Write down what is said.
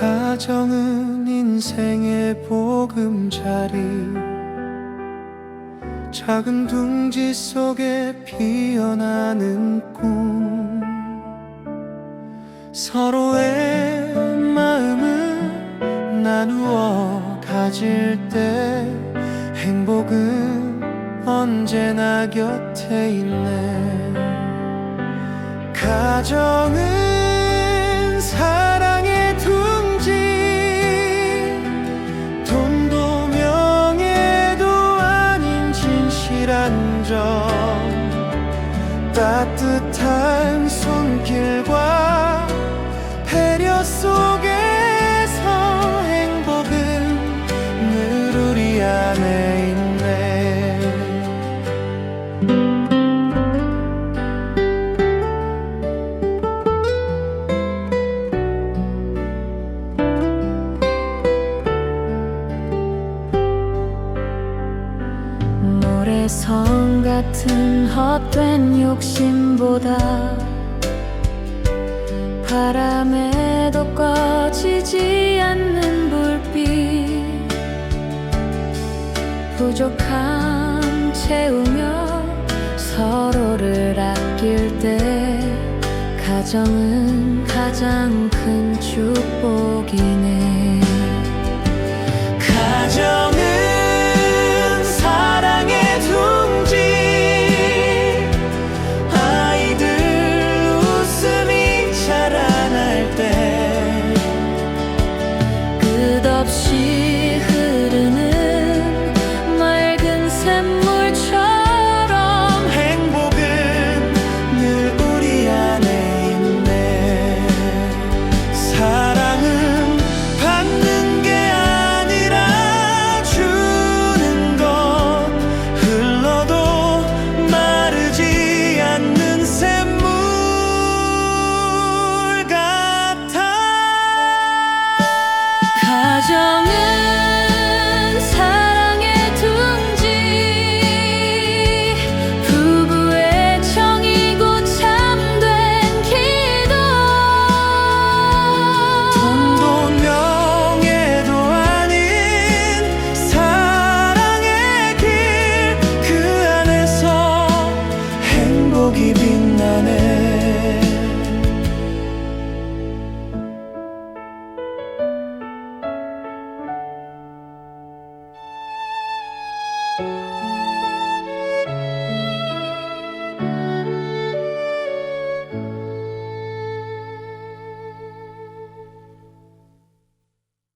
가정은 인생의 보금자리. 작은 둥지 속에 피어나는 꿈. 서로의 마음을 나누어 가질 때 행복은 언제나 곁에 있네. 가정은 따뜻한 손길과 배려 속에서 행복은 늘 우리 안에 있네 성 같은 헛된 욕심보다 바람에도 꺼지지 않는 불빛. 부족함 채우며 서로를 아낄 때 가정은 가장 큰축